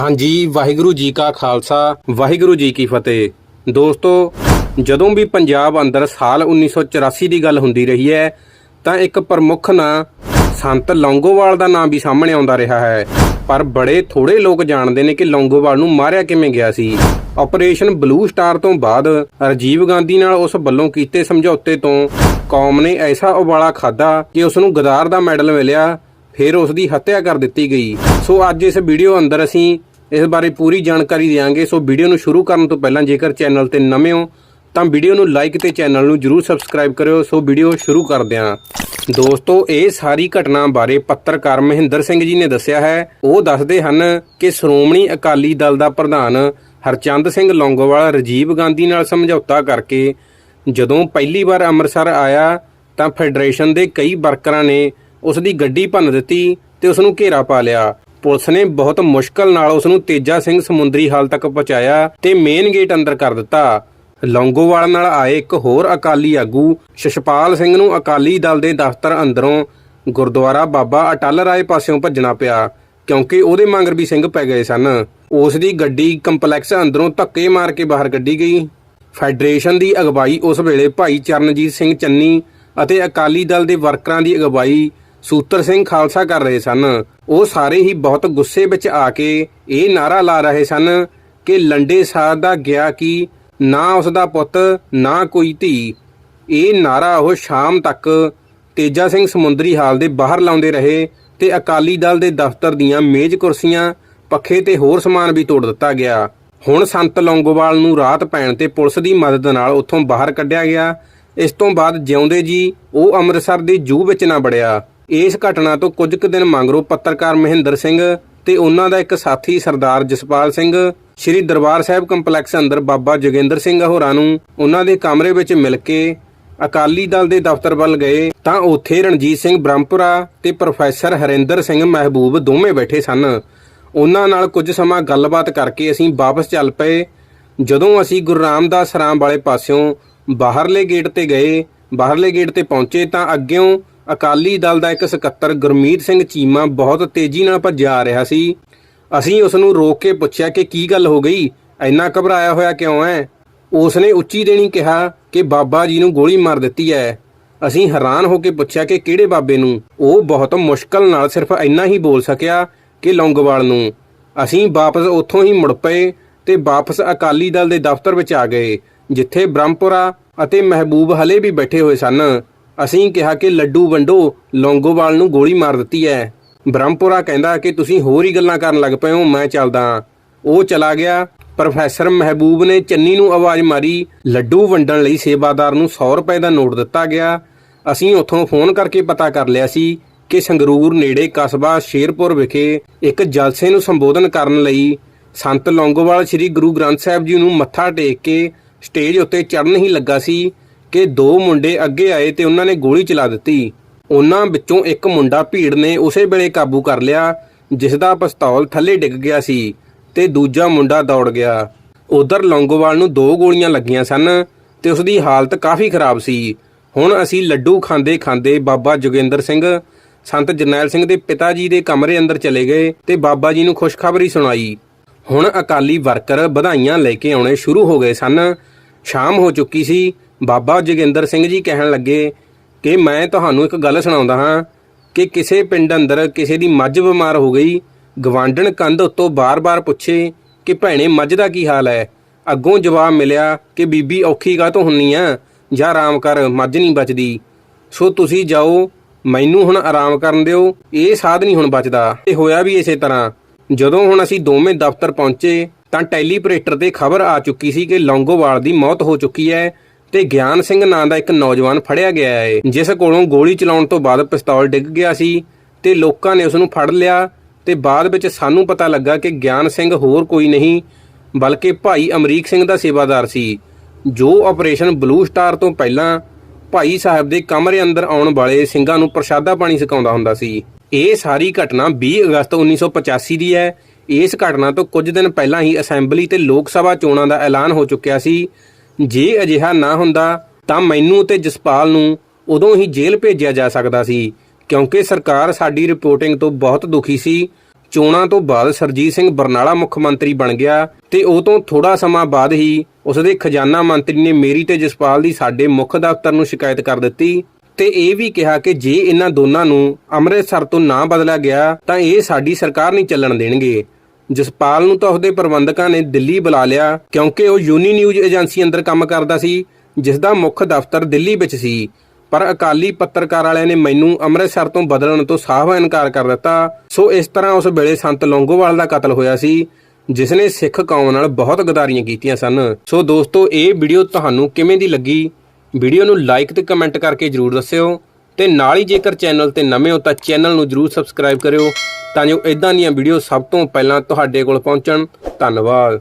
ਹਾਂਜੀ, ਵਾਹਿਗੁਰੂ ਜੀ ਕਾ ਖਾਲਸਾ, ਵਾਹਿਗੁਰੂ ਜੀ ਕੀ ਫਤਿਹ। ਦੋਸਤੋ, ਜਦੋਂ ਵੀ ਪੰਜਾਬ ਅੰਦਰ ਸਾਲ 1984 ਦੀ ਗੱਲ ਹੁੰਦੀ ਰਹੀ ਹੈ, ਤਾਂ ਇੱਕ ਪ੍ਰਮੁੱਖ ਨਾਂ ਸੰਤ ਲੌਂਗੋਵਾਲ ਦਾ ਨਾਂ ਵੀ ਸਾਹਮਣੇ ਆਉਂਦਾ ਰਿਹਾ ਹੈ। ਪਰ ਬੜੇ ਥੋੜੇ ਲੋਕ ਜਾਣਦੇ ਨੇ ਕਿ ਲੌਂਗੋਵਾਲ ਨੂੰ ਮਾਰਿਆ ਕਿਵੇਂ ਗਿਆ ਸੀ। ਆਪਰੇਸ਼ਨ ਬਲੂ ਸਟਾਰ ਤੋਂ ਬਾਅਦ ਰਾਜੀਵ ਗਾਂਧੀ ਨਾਲ ਉਸ ਵੱਲੋਂ ਕੀਤੇ ਸਮਝੌਤੇ ਤੋਂ ਕੌਮ ਨੇ ਐਸਾ ਉਬਾਲਾ ਖਾਦਾ ਕਿ ਉਸ ਨੂੰ ਗਦਾਰ ਦਾ ਮੈਡਲ ਮਿਲਿਆ। ਫਿਰ ਉਸ ਦੀ ਹੱਤਿਆ ਕਰ ਦਿੱਤੀ ਗਈ। ਸੋ ਅੱਜ ਇਸ ਵੀਡੀਓ ਅੰਦਰ ਅਸੀਂ ਇਸ ਬਾਰੇ ਪੂਰੀ ਜਾਣਕਾਰੀ ਦੇਵਾਂਗੇ ਸੋ ਵੀਡੀਓ ਨੂੰ ਸ਼ੁਰੂ ਕਰਨ ਤੋਂ ਪਹਿਲਾਂ ਜੇਕਰ ਚੈਨਲ ਤੇ ਨਵੇਂ ਹੋ, ਤਾਂ ਵੀਡੀਓ ਨੂੰ ਲਾਈਕ ਤੇ ਚੈਨਲ ਨੂੰ ਜਰੂਰ ਸਬਸਕ੍ਰਾਈਬ ਕਰਿਓ। ਸੋ ਵੀਡੀਓ ਸ਼ੁਰੂ ਕਰਦੇ ਹਾਂ। ਦੋਸਤੋ, ਇਹ ਸਾਰੀ ਘਟਨਾ ਬਾਰੇ ਪੱਤਰਕਾਰ ਮਹਿੰਦਰ ਸਿੰਘ ਜੀ ਨੇ ਦੱਸਿਆ ਹੈ। ਉਹ ਦੱਸਦੇ ਹਨ ਕਿ ਸ਼੍ਰੋਮਣੀ ਅਕਾਲੀ ਦਲ ਦਾ ਪ੍ਰਧਾਨ ਹਰਚੰਦ ਸਿੰਘ ਲੌਂਗੋਵਾਲ ਰਾਜੀਵ ਗਾਂਧੀ ਨਾਲ ਸਮਝੌਤਾ ਕਰਕੇ ਜਦੋਂ ਪਹਿਲੀ ਵਾਰ ਅੰਮ੍ਰਿਤਸਰ ਆਇਆ, ਤਾਂ ਫੈਡਰੇਸ਼ਨ ਦੇ ਕਈ ਵਰਕਰਾਂ ਨੇ ਉਸ ਦੀ ਗੱਡੀ ਭੰਨ ਦਿੱਤੀ ਤੇ ਉਸ ਨੂੰ ਘੇਰਾ ਪਾ ਲਿਆ। ਪੁਲਿਸ ਨੇ ਬਹੁਤ ਮੁਸ਼ਕਲ ਨਾਲ ਉਸ ਨੂੰ ਤੇਜਾ ਸਿੰਘ ਸਮੁੰਦਰੀ ਹਾਲ ਤੱਕ ਪਹੁੰਚਾਇਆ ਤੇ ਮੇਨ ਗੇਟ ਅੰਦਰ ਕਰ ਦਿੱਤਾ। ਲੌਂਗੋਵਾਲ ਨਾਲ ਆਏ ਇੱਕ ਹੋਰ ਅਕਾਲੀ ਆਗੂ, ਸ਼ਸ਼ਪਾਲ ਸਿੰਘ ਨੂੰ ਅਕਾਲੀ ਦਲ ਦੇ ਦਫ਼ਤਰ ਅੰਦਰੋਂ ਗੁਰਦੁਆਰਾ ਬਾਬਾ ਅਟਲ ਰਾਏ ਪਾਸਿਓਂ ਭੱਜਣਾ ਪਿਆ, ਕਿਉਂਕਿ ਉਹਦੇ ਮੰਗਰ ਵੀ ਸਿੰਘ ਪੈ ਗਏ ਸਨ। ਉਸ ਦੀ ਗੱਡੀ ਕੰਪਲੈਕਸ ਅੰਦਰੋਂ ਧੱਕੇ ਮਾਰ ਕੇ ਬਾਹਰ ਕੱਢੀ ਗਈ। ਫੈਡਰੇਸ਼ਨ ਦੀ ਅਗਵਾਈ ਉਸ ਵੇਲੇ ਭਾਈ ਚਰਨਜੀਤ ਸਿੰਘ ਚੰਨੀ ਅਤੇ ਅਕਾਲੀ ਦਲ ਦੇ ਵਰਕਰਾਂ ਦੀ ਅਗਵਾਈ ਸੂਤਰ ਸਿੰਘ ਖਾਲਸਾ ਕਰ ਰਹੇ ਸਨ। ਉਹ ਸਾਰੇ ਹੀ ਬਹੁਤ ਗੁੱਸੇ ਵਿੱਚ ਆ ਕੇ ਇਹ ਨਾਰਾ ਲਾ ਰਹੇ ਸਨ ਕਿ ਲੰਡੇ ਸਾਧ ਦਾ ਗਿਆ ਕਿ, ਨਾ ਉਸ ਦਾ ਪੁੱਤ, ਨਾ ਕੋਈ ਧੀ। ਇਹ ਨਾਰਾ ਉਹ ਸ਼ਾਮ ਤੱਕ ਤੇਜਾ ਸਿੰਘ ਸਮੁੰਦਰੀ ਹਾਲ ਦੇ ਬਾਹਰ ਲਾਉਂਦੇ ਰਹੇ ਤੇ ਅਕਾਲੀ ਦਲ ਦੇ ਦਫ਼ਤਰ ਦੀਆਂ ਮੇਜ਼ ਕੁਰਸੀਆਂ, ਪੱਖੇ ਤੇ ਹੋਰ ਸਮਾਨ ਵੀ ਤੋੜ ਦਿੱਤਾ ਗਿਆ। ਹੁਣ ਸੰਤ ਲੌਂਗੋਵਾਲ ਨੂੰ ਰਾਤ ਪੈਣ ਤੇ ਪੁਲਿਸ ਦੀ ਮਦਦ ਨਾਲ ਉੱਥੋਂ ਬਾਹਰ ਕੱਢਿਆ ਗਿਆ। ਇਸ ਤੋਂ ਬਾਅਦ ਜਿਉਂਦੇ ਜੀ, ਉਹ ਅੰਮ੍ਰਿਤਸਰ ਦੇ ਜੂ ਵਿੱਚ ਨਾ ਬੜਿਆ ਇਸ ਘਟਨਾ ਤੋਂ ਕੁਝ ਕੁ ਦਿਨ ਮੰਗਰੋਂ ਪੱਤਰਕਾਰ ਮਹਿੰਦਰ ਸਿੰਘ ਤੇ ਉਹਨਾਂ ਦਾ ਇੱਕ ਸਾਥੀ ਸਰਦਾਰ ਜਸਪਾਲ ਸਿੰਘ, ਸ੍ਰੀ ਦਰਬਾਰ ਸਾਹਿਬ ਕੰਪਲੈਕਸ ਅੰਦਰ ਬਾਬਾ ਜੋਗਿੰਦਰ ਸਿੰਘ ਹੋਰਾਂ ਨੂੰ ਉਹਨਾਂ ਦੇ ਕਮਰੇ ਵਿੱਚ ਮਿਲ ਕੇ ਅਕਾਲੀ ਦਲ ਦੇ ਦਫ਼ਤਰ ਵੱਲ ਗਏ ਤਾਂ ਉੱਥੇ ਰਣਜੀਤ ਸਿੰਘ ਬ੍ਰਹਮਪੁਰਾ ਤੇ ਪ੍ਰੋਫੈਸਰ ਹਰਿੰਦਰ ਸਿੰਘ ਮਹਿਬੂਬ ਦੋਵੇਂ ਬੈਠੇ ਸਨ। ਉਹਨਾਂ ਨਾਲ ਕੁਝ ਸਮਾਂ ਗੱਲਬਾਤ ਕਰਕੇ ਅਸੀਂ ਵਾਪਸ ਚੱਲ ਪਏ। ਜਦੋਂ ਅਸੀਂ ਗੁਰੂ ਰਾਮਦਾਸ ਰਾਮ ਵਾਲੇ ਪਾਸਿਓਂ ਬਾਹਰਲੇ ਗੇਟ ਤੇ ਗਏ, ਬਾਹਰਲੇ ਗੇਟ ਤੇ ਪਹੁੰਚੇ ਤਾਂ ਅੱਗਿਓਂ ਅਕਾਲੀ ਦਲ ਦਾ ਇੱਕ ਸਕੱਤਰ ਗੁਰਮੀਤ ਸਿੰਘ ਚੀਮਾ ਬਹੁਤ ਤੇਜ਼ੀ ਨਾਲ ਭੱਜਿਆ ਆ ਰਿਹਾ ਸੀ। ਅਸੀਂ ਉਸ ਨੂੰ ਰੋਕ ਕੇ ਪੁੱਛਿਆ ਕਿ ਕੀ ਗੱਲ ਹੋ ਗਈ? ਇੰਨਾ ਘਬਰਾਇਆ ਹੋਇਆ ਕਿਉਂ ਹੈ ਉਸ ਨੇ ਉੱਚੀ ਦੇਣੀ ਕਿਹਾ ਕਿ ਬਾਬਾ ਜੀ ਨੂੰ ਗੋਲੀ ਮਾਰ ਦਿੱਤੀ ਹੈ ਅਸੀਂ ਹੈਰਾਨ ਹੋ ਕੇ ਪੁੱਛਿਆ ਕਿ ਕਿਹੜੇ ਬਾਬੇ ਨੂੰ? ਉਹ ਬਹੁਤ ਮੁਸ਼ਕਲ ਨਾਲ ਸਿਰਫ ਇੰਨਾ ਹੀ ਬੋਲ ਸਕਿਆ ਕਿ ਲੌਂਗਵਾਲ ਨੂੰ। ਅਸੀਂ ਵਾਪਸ ਉੱਥੋਂ ਹੀ ਮੁੜ ਪਏ ਤੇ ਵਾਪਸ ਅਕਾਲੀ ਦਲ ਦੇ ਦਫ਼ਤਰ ਵਿੱਚ ਆ ਗਏ, ਜਿੱਥੇ ਬ੍ਰਹਮਪੁਰਾ ਅਤੇ ਮਹਿਬੂਬ ਹਲੇ ਵੀ ਬੈਠੇ ਹੋਏ ਸਨ। ਅਸੀਂ ਕਿਹਾ ਕਿ ਲੱਡੂ ਵੰਡੋ, ਲੌਂਗੋਵਾਲ ਨੂੰ ਗੋਲੀ ਮਾਰ ਦਿੱਤੀ ਹੈ ਬ੍ਰਹਮਪੁਰਾ ਕਹਿੰਦਾ ਕਿ ਤੁਸੀਂ ਹੋਰ ਹੀ ਗੱਲਾਂ ਕਰਨ ਲੱਗ ਪਏ ਹੋ, ਮੈਂ ਚੱਲਦਾ ਹਾਂ। ਉਹ ਚਲਾ ਗਿਆ। ਪ੍ਰੋਫੈਸਰ ਮਹਿਬੂਬ ਨੇ ਚੰਨੀ ਨੂੰ ਆਵਾਜ਼ ਮਾਰੀ। ਲੱਡੂ ਵੰਡਣ ਲਈ ਸੇਵਾਦਾਰ ਨੂੰ 100 ਰੁਪਏ ਦਾ ਨੋਟ ਦਿੱਤਾ ਗਿਆ। ਅਸੀਂ ਉੱਥੋਂ ਫੋਨ ਕਰਕੇ ਪਤਾ ਕਰ ਲਿਆ ਸੀ ਕਿ ਸੰਗਰੂਰ ਨੇੜੇ ਕਸਬਾ ਸ਼ੇਰਪੁਰ ਵਿਖੇ ਇੱਕ ਜਲਸੇ ਨੂੰ ਸੰਬੋਧਨ ਕਰਨ ਲਈ ਸੰਤ ਲੌਂਗੋਵਾਲ ਸ੍ਰੀ ਗੁਰੂ ਗ੍ਰੰਥ ਸਾਹਿਬ ਜੀ ਨੂੰ ਮੱਥਾ ਟੇਕ ਕੇ ਸਟੇਜ ਉੱਤੇ ਚੜ੍ਹਨ ਹੀ ਲੱਗਾ ਸੀ। ਕਿ ਦੋ ਮੁੰਡੇ ਅੱਗੇ ਆਏ ਤੇ ਉਹਨਾਂ ਨੇ ਗੋਲੀ ਚਲਾ ਦਿੱਤੀ। ਉਹਨਾਂ ਵਿੱਚੋਂ ਇੱਕ ਮੁੰਡਾ ਭੀੜ ਨੇ ਉਸੇ ਵੇਲੇ ਕਾਬੂ ਕਰ ਲਿਆ, ਜਿਸ ਦਾ ਪਿਸਤੌਲ ਥੱਲੇ ਡਿੱਗ ਗਿਆ ਸੀ ਤੇ ਦੂਜਾ ਮੁੰਡਾ ਦੌੜ ਗਿਆ। ਉਧਰ ਲੌਂਗੋਵਾਲ ਨੂੰ ਦੋ ਗੋਲੀਆਂ ਲੱਗੀਆਂ ਸਨ ਤੇ ਉਸ ਦੀ ਹਾਲਤ ਕਾਫੀ ਖਰਾਬ ਸੀ। ਹੁਣ ਅਸੀਂ ਲੱਡੂ ਖਾਂਦੇ ਖਾਂਦੇ ਬਾਬਾ ਜੋਗਿੰਦਰ ਸਿੰਘ, ਸੰਤ ਜਰਨੈਲ ਸਿੰਘ ਦੇ ਪਿਤਾ ਜੀ ਦੇ ਕਮਰੇ ਅੰਦਰ ਚਲੇ ਗਏ ਤੇ ਬਾਬਾ ਜੀ ਨੂੰ ਖੁਸ਼ਖਬਰੀ ਸੁਣਾਈ। ਹੁਣ ਅਕਾਲੀ ਵਰਕਰ ਵਧਾਈਆਂ ਲੈ ਕੇ ਆਉਣੇ ਸ਼ੁਰੂ ਹੋ ਗਏ ਸਨ। ਸ਼ਾਮ ਹੋ ਚੁੱਕੀ ਸੀ ਬਾਬਾ ਜੋਗਿੰਦਰ ਸਿੰਘ ਜੀ ਕਹਿਣ ਲੱਗੇ ਕਿ ਮੈਂ ਤੁਹਾਨੂੰ ਇੱਕ ਗੱਲ ਸੁਣਾਉਂਦਾ ਹਾਂ ਕਿ ਕਿਸੇ ਪਿੰਡ ਅੰਦਰ ਕਿਸੇ ਦੀ ਮੱਝ ਬਿਮਾਰ ਹੋ ਗਈ ਗਵਾਂਡਣ ਕੰਧ ਉੱਤੋਂ ਬਾਰ-ਬਾਰ ਪੁੱਛੇ ਕਿ ਭੈਣੇ, ਮੱਝ ਦਾ ਕੀ ਹਾਲ ਹੈ? ਅੱਗੋਂ ਜਵਾਬ ਮਿਲਿਆ ਕਿ ਬੀਬੀ ਔਖੀ ਕਾਹਤੋਂ ਹੁੰਨੀ ਆ? ਜਾਂ ਆਰਾਮ ਕਰ, ਮੱਝ ਨਹੀਂ ਬਚਦੀ। ਸੋ ਤੁਸੀਂ ਜਾਓ, ਮੈਨੂੰ ਹੁਣ ਆਰਾਮ ਕਰਨ ਦਿਓ, ਇਹ ਸਾਧ ਨਹੀਂ ਹੁਣ ਬਚਦਾ। ਤੇ ਹੋਇਆ ਵੀ ਇਸੇ ਤਰ੍ਹਾਂ। ਜਦੋਂ ਹੁਣ ਅਸੀਂ ਦੋਵੇਂ ਦਫ਼ਤਰ ਪਹੁੰਚੇ, ਤਾਂ ਟੈਲੀਪਰੇਟਰ ਤੇ ਖਬਰ ਆ ਚੁੱਕੀ ਸੀ ਕਿ ਲੌਂਗੋਵਾਲ ਦੀ ਮੌਤ ਹੋ ਚੁੱਕੀ ਹੈ। ਤੇ ਗਿਆਨ ਸਿੰਘ ਨਾਂ ਦਾ ਇੱਕ ਨੌਜਵਾਨ ਫੜਿਆ ਗਿਆ ਹੈ, ਜਿਸ ਕੋਲੋਂ ਗੋਲੀ ਚਲਾਉਣ ਤੋਂ ਬਾਅਦ ਪਿਸਤੌਲ ਡਿੱਗ ਗਿਆ ਸੀ ਤੇ ਲੋਕਾਂ ਨੇ ਉਸ ਨੂੰ ਫੜ ਲਿਆ ਤੇ ਬਾਅਦ ਵਿੱਚ ਸਾਨੂੰ ਪਤਾ ਲੱਗਾ ਕਿ ਗਿਆਨ ਸਿੰਘ ਹੋਰ ਕੋਈ ਨਹੀਂ, ਬਲਕਿ ਭਾਈ ਅਮਰੀਕ ਸਿੰਘ ਦਾ ਸੇਵਾਦਾਰ ਸੀ, ਜੋ ਆਪਰੇਸ਼ਨ ਬਲੂ ਸਟਾਰ ਤੋਂ ਪਹਿਲਾਂ ਭਾਈ ਸਾਹਿਬ ਦੇ ਕਮਰੇ ਅੰਦਰ ਆਉਣ ਵਾਲੇ ਸਿੰਘਾਂ ਨੂੰ ਪ੍ਰਸ਼ਾਦਾ ਪਾਣੀ ਸਿਕਾਉਂਦਾ ਹੁੰਦਾ ਸੀ। ਇਹ ਸਾਰੀ ਘਟਨਾ 20 ਅਗਸਤ 1985 ਦੀ ਹੈ। ਇਸ ਘਟਨਾ ਤੋਂ ਕੁਝ ਦਿਨ ਪਹਿਲਾਂ ਹੀ ਅਸੈਂਬਲੀ ਤੇ ਲੋਕ ਸਭਾ ਚੋਣਾਂ ਦਾ ਐਲਾਨ ਹੋ ਚੁੱਕਿਆ ਸੀ। ਜੇ ਅਜਿਹਾ ਨਾ ਹੁੰਦਾ, ਤਾਂ ਮੈਨੂੰ ਤੇ ਜਸਪਾਲ ਨੂੰ ਉਦੋਂ ਹੀ ਜੇਲ੍ਹ ਭੇਜਿਆ ਜਾ ਸਕਦਾ ਸੀ, ਕਿਉਂਕਿ ਸਰਕਾਰ ਸਾਡੀ ਰਿਪੋਰਟਿੰਗ ਤੋਂ ਬਹੁਤ ਦੁਖੀ ਸੀ। ਚੋਣਾਂ ਤੋਂ ਬਾਅਦ ਸਰਜੀਤ ਸਿੰਘ ਬਰਨਾਲਾ ਮੁੱਖ ਮੰਤਰੀ ਬਣ ਗਿਆ ਤੇ ਉਹ ਤੋਂ ਥੋੜਾ ਸਮਾਂ ਬਾਅਦ ਹੀ ਉਸਦੇ ਖਜ਼ਾਨਾ ਮੰਤਰੀ ਨੇ ਮੇਰੀ ਤੇ ਜਸਪਾਲ ਦੀ ਸਾਡੇ ਮੁੱਖ ਦਫ਼ਤਰ ਨੂੰ ਸ਼ਿਕਾਇਤ ਕਰ ਦਿੱਤੀ ਤੇ ਇਹ ਵੀ ਕਿਹਾ ਕਿ ਜੇ ਇਹਨਾਂ ਦੋਨਾਂ ਨੂੰ ਅੰਮ੍ਰਿਤਸਰ ਤੋਂ ਨਾ ਬਦਲਿਆ ਗਿਆ, ਤਾਂ ਇਹ ਸਾਡੀ ਸਰਕਾਰ ਨਹੀਂ ਚੱਲਣ ਦੇਣਗੇ। ਜਸਪਾਲ ਨੂੰ ਤਾਂ ਉਹਦੇ ਪ੍ਰਬੰਧਕਾਂ ਨੇ ਦਿੱਲੀ ਬੁਲਾ ਲਿਆ, ਕਿਉਂਕਿ ਉਹ ਯੂਨੀ ਨਿਊਜ਼ ਏਜੰਸੀ ਅੰਦਰ ਕੰਮ ਕਰਦਾ ਸੀ ਜਿਸ ਦਾ ਮੁੱਖ ਦਫ਼ਤਰ ਦਿੱਲੀ ਵਿੱਚ ਸੀ। ਪਰ ਅਕਾਲੀ ਪੱਤਰਕਾਰ ਵਾਲਿਆਂ ਨੇ ਮੈਨੂੰ ਅੰਮ੍ਰਿਤਸਰ ਤੋਂ ਬਦਲਣ ਤੋਂ ਸਾਫ਼ ਇਨਕਾਰ ਕਰ ਦਿੱਤਾ। ਸੋ ਇਸ ਤਰ੍ਹਾਂ ਉਸ ਵੇਲੇ ਸੰਤ ਲੌਂਗੋਵਾਲ ਦਾ ਕਤਲ ਹੋਇਆ ਸੀ ਜਿਸ ਨੇ ਸਿੱਖ ਕੌਮ ਨਾਲ ਬਹੁਤ ਗਦਾਰੀਆਂ ਕੀਤੀਆਂ ਸਨ। ਸੋ ਦੋਸਤੋ, ਇਹ ਵੀਡੀਓ ਤੁਹਾਨੂੰ ਕਿਵੇਂ ਦੀ ਲੱਗੀ? ਵੀਡੀਓ ਨੂੰ ਲਾਈਕ ਤੇ ਕਮੈਂਟ ਕਰਕੇ ਜਰੂਰ ਦੱਸਿਓ। ਤੇ ਨਾਲ ਹੀ ਜੇਕਰ ਚੈਨਲ ਤੇ ਨਵੇਂ ਹੋ ਤਾਂ ਚੈਨਲ ਨੂੰ ਜਰੂਰ ਸਬਸਕ੍ਰਾਈਬ ਕਰਿਓ ਤਾਂ ਜੋ ਇਦਾਂ ਦੀਆਂ ਵੀਡੀਓ ਸਭ ਤੋਂ ਪਹਿਲਾਂ ਤੁਹਾਡੇ ਕੋਲ ਪਹੁੰਚਣ। ਧੰਨਵਾਦ।